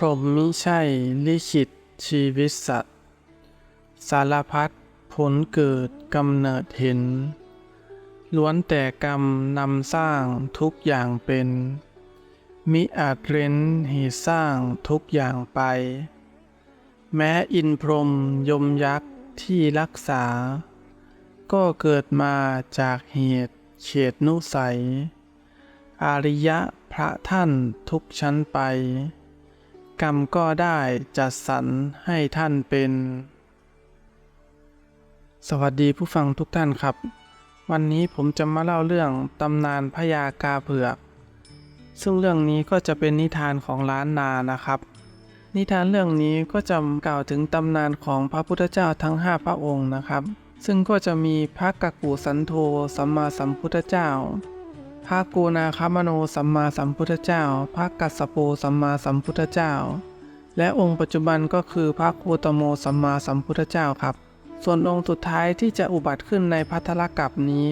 พรหมมิใช่ลิขิตชีวิตสัตว์ สารพัดผลเกิดกำเนิดเห็น ล้วนแต่กรรมนำสร้างทุกอย่างเป็น มิอาจเร้นเหตุสร้างทุกอย่างไป แม้อินพรมยมยักษ์ที่รักษา ก็เกิดมาจากเหตุเขตนุสัย อาริยะพระท่านทุกชั้นไป กรรมก็ได้จัดสรรให้ท่านเป็น สวัสดีผู้ฟังทุกท่านครับ วันนี้ผมจะมาเล่าเรื่องตำนานพญากาเผือก ซึ่งเรื่องนี้ก็จะเป็นนิทานของล้านนานะครับ นิทานเรื่องนี้ก็จะกล่าวถึงตำนานของพระพุทธเจ้าทั้ง 5 พระองค์นะครับ ซึ่งก็จะมีพระกักกูสันโธสัมมาสัมพุทธเจ้า พระกูนาคามโนสัมมาสัมพุทธเจ้า พระกัสสโปสัมมาสัมพุทธเจ้า และองค์ปัจจุบันก็คือพระโคตโมสัมมาสัมพุทธเจ้าครับ ส่วนองค์สุดท้ายที่จะอุบัติขึ้นในพัทธลกัปนี้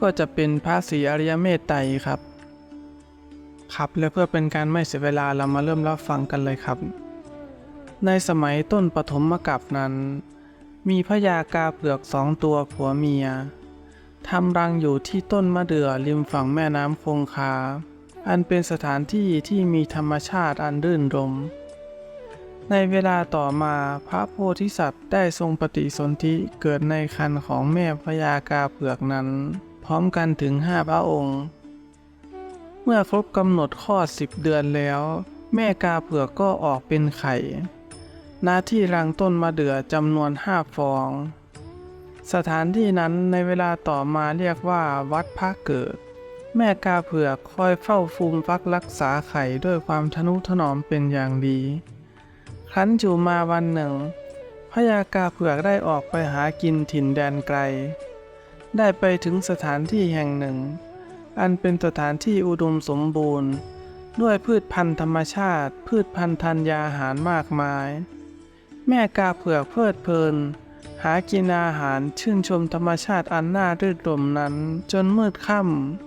ก็จะเป็นพระศรีอริยเมตไตรครับ ครับและเพื่อเป็นการไม่เสียเวลาเรามาเริ่มรับฟังกันเลยครับ ในสมัยต้นปฐมกัปนั้น มีพญากาเผือกสองตัวผัวเมีย ทำรังอยู่ที่ต้นมะเดื่อริมฝั่งแม่น้ำคงคา อันเป็นสถานที่ที่มีธรรมชาติอันรื่นรม ในเวลาต่อมาพระโพธิสัตว์ได้ทรงปฏิสนธิเกิดในคันของแม่พญากาเผือกนั้น พร้อมกันถึงห้าพระองค์ เมื่อครบกำหนดคลอดสิบเดือนแล้ว แม่กาเผือกก็ออกเป็นไข่หน้าที่รังต้นมะเดื่อจำนวนห้าฟอง สถานที่นั้นในเวลาต่อมาเรียกว่าวัดพระเกิด แม่กาเผือกคอยเฝ้าฟูมฟักรักษาไข่ด้วยความทนุถนอมเป็นอย่างดี ครั้นอยู่มาวันหนึ่งพญากาเผือกได้ออกไปหากินถิ่นแดนไกล ได้ไปถึงสถานที่แห่งหนึ่ง อันเป็นสถานที่อุดมสมบูรณ์ ด้วยพืชพันธุ์ธรรมชาติ พืชพันธุ์ธัญญาหารมากมาย แม่กาเผือกเพลิดเพลิน หากินอาหารชื่นชมธรรมชาติอันน่ารื่นรมนั้น จนมืดค่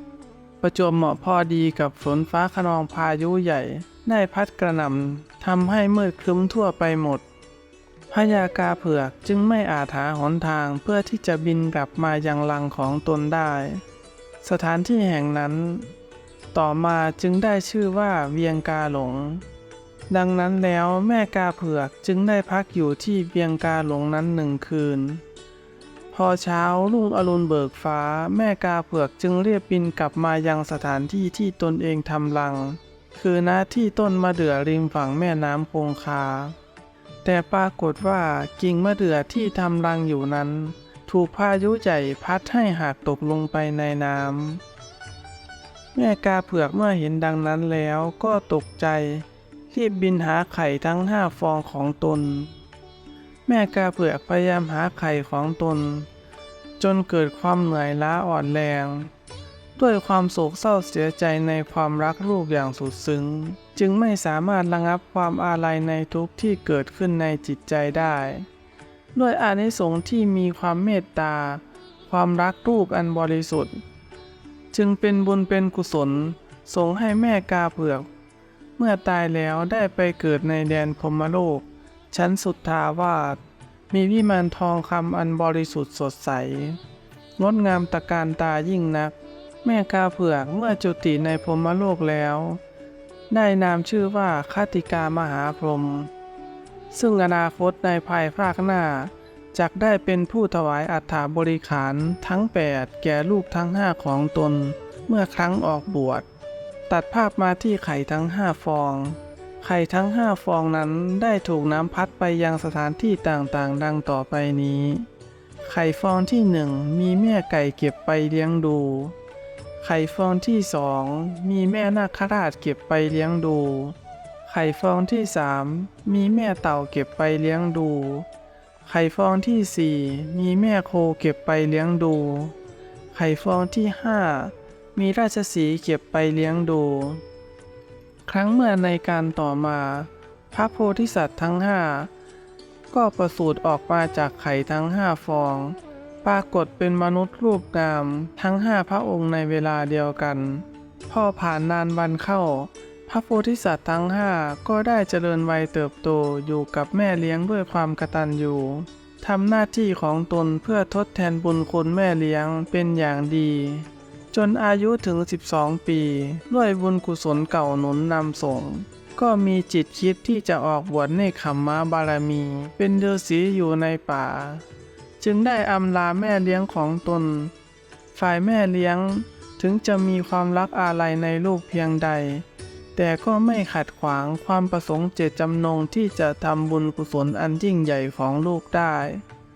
ำประจวบเหมาะพอดีกับฝนฟ้าขนองพายุใหญ่ ได้พัดกระหน่ำทำให้มืดครึ้มทั่วไปหมดพญากาเผือกจึงไม่อาจหาหนทางเพื่อที่จะบินกลับมายังรังของตนได้ สถานที่แห่งนั้น ต่อมาจึงได้ชื่อว่าเวียงกาหลง ดังนั้นแล้วแม่กาเผือกจึงได้พักอยู่ที่เวียงกาหลงนั้นหนึ่งคืน พอเช้ารุ่งอรุณเบิกฟ้า แม่กาเผือกจึงเรียบบินกลับมายังสถานที่ที่ตนเองทำรัง คือณที่ต้นมะเดื่อริมฝั่งแม่น้ำคงคา แต่ปรากฏว่ากิ่งมะเดื่อที่ทำรังอยู่นั้น ถูกพายุใหญ่พัดให้หักตกลงไปในน้ำแม่กาเผือกเมื่อเห็นดังนั้นแล้วก็ตกใจ รีบบินหาไข่ทั้งห้าฟองของตน แม่กาเผือกพยายามหาไข่ของตน จนเกิดความเหนื่อยล้าอ่อนแรง ด้วยความโศกเศร้าเสียใจในความรักลูกอย่างสุดซึ้ง จึงไม่สามารถระงับความอาลัยในทุกที่เกิดขึ้นในจิตใจได้ ด้วยอานิสงส์ที่มีความเมตตา ความรักลูกอันบริสุทธิ์ จึงเป็นบุญเป็นกุศลส่งให้แม่กาเผือก เมื่อตายแล้วได้ไปเกิดในแดนพรมโลก ชั้นสุดทาวาสมีวิมานทองคำอันบริสุทธิ์สดใส งดงามตะการตายิ่งนัก แม่กาเผือกเมื่อจุติในพรมโลกแล้ว ได้นามชื่อว่าคติกามหาพรหมซึ่งอนาคตในภายภาคหน้าจักได้เป็นผู้ถวายอัฐาบริขารทั้ง 8 แก่ลูกทั้งห้าของตน เมื่อครั้งออกบวช ตัดภาพมาที่ไข่ทั้งห้าฟอง ไข่ทั้งห้าฟองนั้นได้ถูกน้ำพัดไปยังสถานที่ต่างๆ ดังต่อไปนี้ ไข่ฟองที่หนึ่งมีแม่ไก่เก็บไปเลี้ยงดู ไข่ฟองที่สองมีแม่นาคราชเก็บไปเลี้ยงดู ไข่ฟองที่สามมีแม่เต่าเก็บไปเลี้ยงดู ไข่ฟองที่สี่มีแม่โคเก็บไปเลี้ยงดู ไข่ฟองที่ห้า มีราชสีเก็บไปเลี้ยงดู ครั้งเมื่อในการต่อมา พระโพธิสัตว์ทั้งห้าก็ประสูติออกมาจากไข่ทั้งห้าฟอง ปรากฏเป็นมนุษย์รูปงามทั้งห้าพระองค์ในเวลาเดียวกัน พอผ่านนานวันเข้า พระโพธิสัตว์ทั้งห้าก็ได้เจริญวัยเติบโตอยู่กับแม่เลี้ยงด้วยความกตัญญูทำหน้าที่ของตนเพื่อทดแทนบุญคุณแม่เลี้ยงเป็นอย่างดี จนอายุถึง 12 ปี ด้วยบุญกุศลเก่าหนุนนำส่ง ก็มีจิตคิดที่จะออกบวชในขมมะบารมี เป็นฤาษีอยู่ในป่า จึงได้อำลาแม่เลี้ยงของตน ฝ่ายแม่เลี้ยงถึงจะมีความรักอาลัยในลูกเพียงใด แต่ก็ไม่ขัดขวางความประสงค์เจตจำนงที่จะทำบุญกุศลอันยิ่งใหญ่ของลูกได้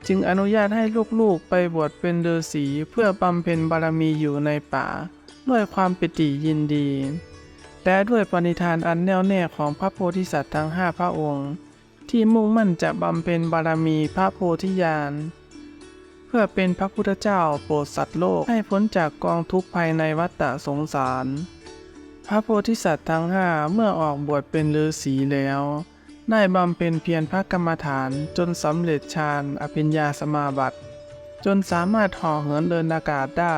จึงอนุญาตให้ลูกๆไปบวชเป็นฤาษีเพื่อบำเพ็ญบารมีอยู่ในป่า ด้วยความปิติยินดีและด้วยปณิธานอันแน่วแน่ของพระโพธิสัตว์ทั้งห้าพระองค์ ที่มุ่งมั่นจะบำเพ็ญบารมีพระโพธิญาณเพื่อเป็นพระพุทธเจ้าโปรดสัตว์โลกให้พ้นจากกองทุกข์ภายในวัฏฏะสงสาร พระโพธิสัตว์ทั้งห้าเมื่อออกบวชเป็นฤาษีแล้ว ได้บำเพ็ญเพียรพระกรรมฐานจนสำเร็จฌานอภิญญาสมาบัติ จนสามารถห่อเหินเดินอากาศได้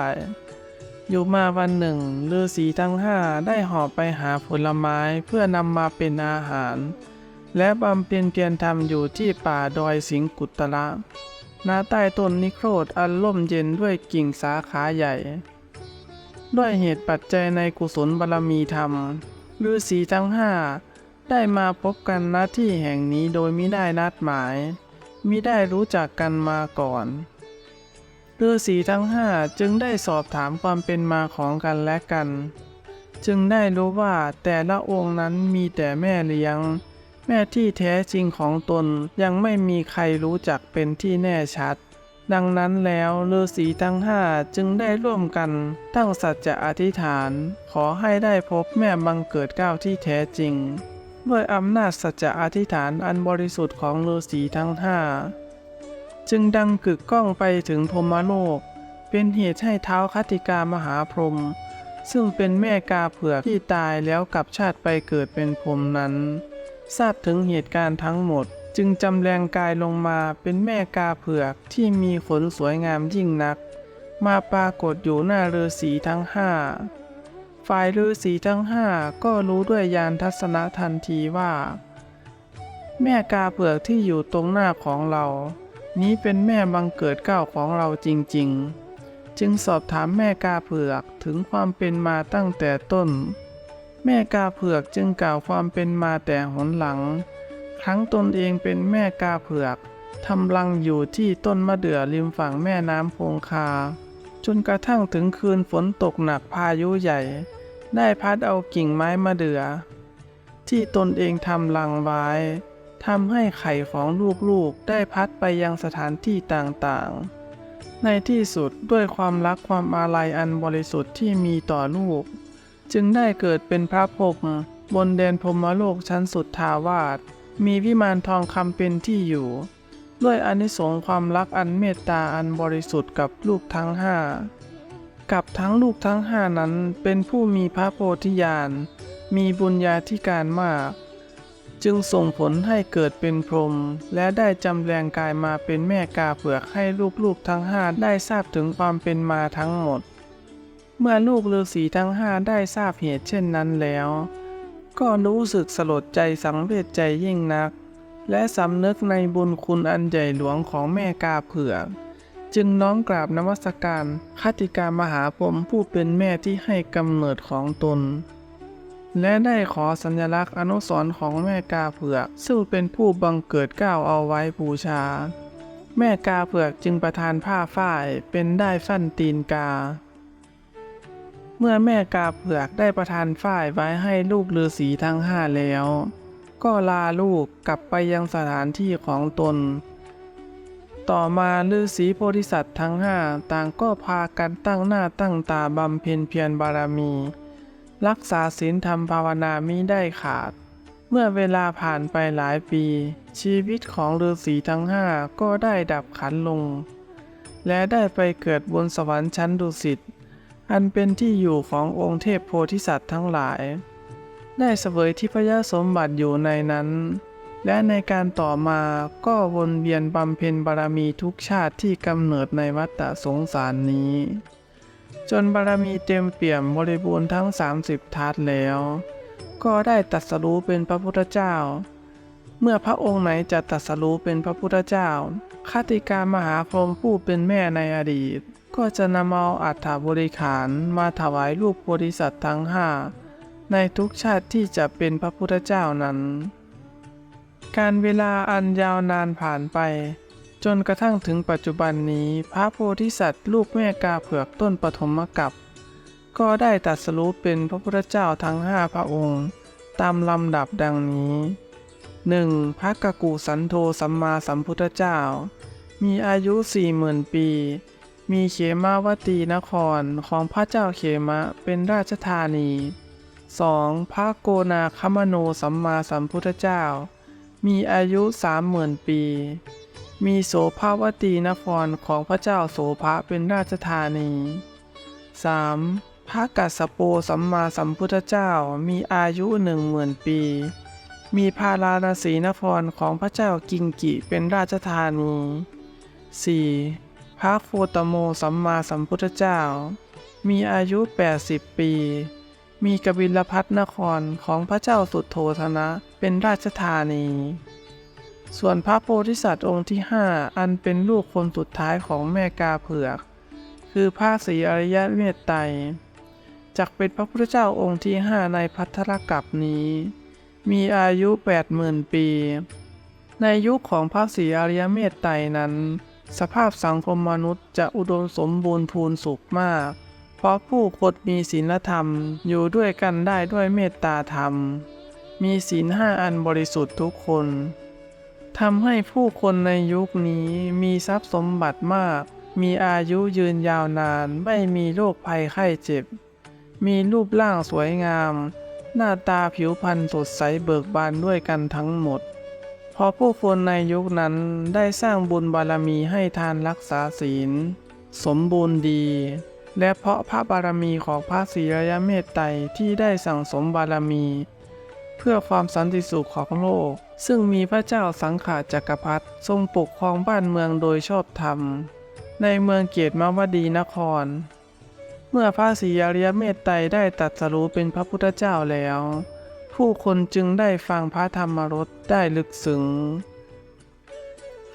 อยู่มาวันหนึ่งฤาษีทั้งห้าได้หอบไปหาผลไม้เพื่อนำมาเป็นอาหาร และบำเพ็ญเพียรทำอยู่ที่ป่าดอยสิงกุตระณใต้ต้นนิโครธอันร่มเย็นด้วยกิ่งสาขาใหญ่ ด้วยเหตุปัจจัยในกุศลบารมีธรรมฤาษีทั้งห้า ได้มาพบกันณที่แห่งนี้โดยมิได้นัดหมายมิได้รู้จักกันมาก่อนฤาษีทั้งห้าจึงได้สอบถามความเป็นมาของกันและกัน จึงได้รู้ว่าแต่ละองค์นั้นมีแต่แม่เลี้ยง แม่ที่แท้จริงของตนยังไม่มีใครรู้จักเป็นที่แน่ชัด ดังนั้นแล้วฤาษีทั้งห้าจึงได้ร่วมกันตั้งสัจจะอธิษฐาน ขอให้ได้พบแม่บังเกิดเก้าที่แท้จริง ด้วยอำนาจสัจจะอธิษฐานอันบริสุทธิ์ของฤาษีทั้งห้าจึงดังกึกก้องไปถึงพรมโลก เป็นเหตุให้เท้าคัตติกามหาพรหมซึ่งเป็นแม่กาเผือกที่ตายแล้วกลับชาติไปเกิดเป็นพรหมนั้น ทราบถึงเหตุการณ์ทั้งหมด จึงจำแรงกายลงมาเป็นแม่กาเผือกที่มีขนสวยงามยิ่งนัก มาปรากฏอยู่หน้าฤาษีทั้งห้า ฝ่ายฤาษีทั้งห้าก็รู้ด้วยญาณทัศนะทันทีว่า แม่กาเผือกที่อยู่ตรงหน้าของเรา นี้เป็นแม่บังเกิดเก้าของเราจริง ๆ จึงสอบถามแม่กาเผือกถึงความเป็นมาตั้งแต่ต้น แม่กาเผือกจึงกล่าวความเป็นมาแต่หนหลัง ครั้งตนเองเป็นแม่กาเผือกทำรังอยู่ที่ต้นมะเดื่อริมฝั่งแม่น้ำคงคา จนกระทั่งถึงคืนฝนตกหนักพายุใหญ่ ได้พัดเอากิ่งไม้มะเดือ ที่ตนเองทำรังไว้ทำให้ไข่ของลูกๆได้พัดไปยังสถานที่ต่างๆ ในที่สุดด้วยความรักความอาลัยอันบริสุทธิ์ที่มีต่อลูก จึงได้เกิดเป็นพระพรหมบนแดนพรมโลกชั้นสุดทาวาสมีวิมานทองคำเป็นที่อยู่ ด้วยอานิสงส์ความรักอันเมตตาอันบริสุทธิ์กับลูกทั้งห้ากับทั้งลูกทั้งห้านั้นเป็นผู้มีพระโพธิญาณ มีบุญญาธิการมาก จึงส่งผลให้เกิดเป็นพรหมและได้จำแรงกายมาเป็นแม่กาเผือกให้ลูกๆทั้งห้าได้ทราบถึงความเป็นมาทั้งหมด เมื่อลูกฤาษีทั้งห้าได้ทราบเหตุเช่นนั้นแล้ว ก็รู้สึกสลดใจสังเวชใจยิ่งนัก และสำนึกในบุญคุณอันใหญ่หลวงของแม่กาเผือกจึงน้อมกราบนมัสการคติกามหาพรมผู้เป็นแม่ที่ให้กำเนิดของตน และได้ขอสัญลักษณ์อนุสรณ์ของแม่กาเผือก ซึ่งเป็นผู้บังเกิดก้าวเอาไว้บูชา แม่กาเผือกจึงประทานผ้าฝ้ายเป็นได้ายฟั่นตีนกา เมื่อแม่กาเผือกได้ประทานฝ้ายไว้ให้ลูกฤาษีทั้งห้าแล้ว ก็ลาลูกกลับไปยังสถานที่ของตน ต่อมาฤาษีโพธิสัตว์ทั้งห้าต่างก็พากันตั้งหน้าตั้งตาบำเพ็ญเพียรบารมี รักษาศีลธรรมภาวนามิได้ขาด เมื่อเวลาผ่านไปหลายปี ชีวิตของฤาษีทั้งห้าก็ได้ดับขันลง และได้ไปเกิดบนสวรรค์ชั้นดุสิตอันเป็นที่อยู่ขององค์เทพโพธิสัตว์ทั้งหลาย ได้เสวยทิพยสมบัติอยู่ในนั้น และในการต่อมาก็วนเวียนบำเพ็ญบารมีทุกชาติที่กำเนิดในวัฏฏะสงสารนี้ จนบารมีเต็มเปี่ยมบริบูรณ์ทั้ง 30 ทัศแล้ว ก็ได้ตรัสรู้เป็นพระพุทธเจ้า เมื่อพระองค์ไหนจะตรัสรู้เป็นพระพุทธเจ้าคติการมหาพรหมผู้เป็นแม่ในอดีต ก็จะนำเอาอัฐบริขารมาถวายรูปโพธิสัตว์ทั้งห้า ในทุกชาติที่จะเป็นพระพุทธเจ้านั้น การเวลาอันยาวนานผ่านไป จนกระทั่งถึงปัจจุบันนี้พระโพธิสัตว์ลูกแม่กาเผือกต้นปฐมกัปก็ได้ตรัสรู้เป็นพระพุทธเจ้าทั้งห้าพระองค์ ตามลำดับดังนี้ 1. พระกกุสันโธสัมมาสัมพุทธเจ้า มีอายุสี่หมื่นปี มีเขมาวตีนครของพระเจ้าเขมะเป็นราชธานี 2. พระโกนาคมโนสัมมาสัมพุทธเจ้า มีอายุสามหมื่นปี มีโสภาวตีนครของพระเจ้าโสภะเป็นราชธานี 3. พระกัสสโปสัมมาสัมพุทธเจ้ามีอายุหนึ่งหมื่นปี มีพาราณสีนครของพระเจ้ากิงกิเป็นราชธานี 4. พระโคตโมสัมมาสัมพุทธเจ้า มีอายุ 80 ปี มีกบิลพัทนครของพระเจ้าสุดโทธนะเป็นราชธานี ส่วนพระโพธิสัตว์องค์ที่ห้าอันเป็นลูกคนสุดท้ายของแม่กาเผือก คือพระศรีอริยเมตไตรจักเป็นพระพุทธเจ้าองค์ที่ห้าในพัทธรกัปนี้ มีอายุแปดหมื่นปี ในยุคของพระศรีอริยเมตไตรนั้น สภาพสังคมมนุษย์จะอุดมสมบูรณ์พูนสุขมาก ราะผู้คนมีศีลธรรมอยู่ด้วยกันได้ด้วยเมตตาธรรม มีศีลห้าอันบริสุทธิ์ทุกคนทำให้ผู้คนในยุคนี้มีทรัพย์สมบัติมาก มีอายุยืนยาวนาน ไม่มีโรคภัยไข้เจ็บ มีรูปร่างสวยงาม หน้าตาผิวพรรณสดใสเบิกบานด้วยกันทั้งหมดพราะผู้คนในยุคนั้นได้สร้างบุญบารมีให้ทานรักษาศีล สมบูรณ์ดี และเพราะพระบารมีของพระศรีริยเมตไตรที่ได้สั่งสมบารมี เพื่อความสันติสุขของโลก ซึ่งมีพระเจ้าสังขารจักรพรรดิทรงปกครองบ้านเมืองโดยชอบธรรม ในเมืองเกียรติมวดีนคร เมื่อพระศรีอริยเมตไตรได้ตรัสรู้เป็นพระพุทธเจ้าแล้ว ผู้คนจึงได้ฟังพระธรรมรสได้ลึกซึ้ง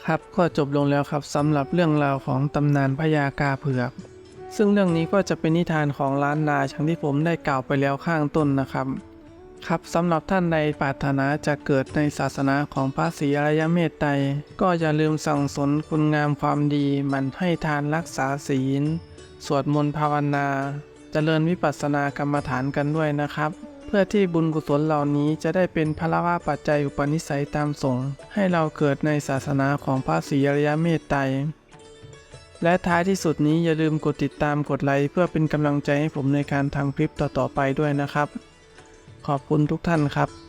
ครับก็จบลงแล้วครับสำหรับเรื่องราวของตำนานพญากาเผือก ซึ่งเรื่องนี้ก็จะเป็นนิทานของล้านนาอย่างที่ผมได้กล่าวไปแล้วข้างต้นนะครับ ครับสำหรับท่านใดปรารถนาจะเกิดในศาสนาของพระศรีอริยเมตไตรก็อย่าลืมสั่งสนคุณงามความดีมันให้ทานรักษาศีล สวดมนต์ภาวนาเจริญวิปัสสนากรรมฐานกันด้วยนะครับเพื่อที่บุญกุศลเหล่านี้จะได้เป็นพละวะปัจจัยอุปนิสัยตามสงให้เราเกิดในศาสนาของพระศรีอริยเมตไตร และท้ายที่สุดนี้อย่าลืมกดติดตามกดไลค์เพื่อเป็นกำลังใจให้ผมในการทำคลิปต่อๆไปด้วยนะครับ ขอบคุณทุกท่านครับ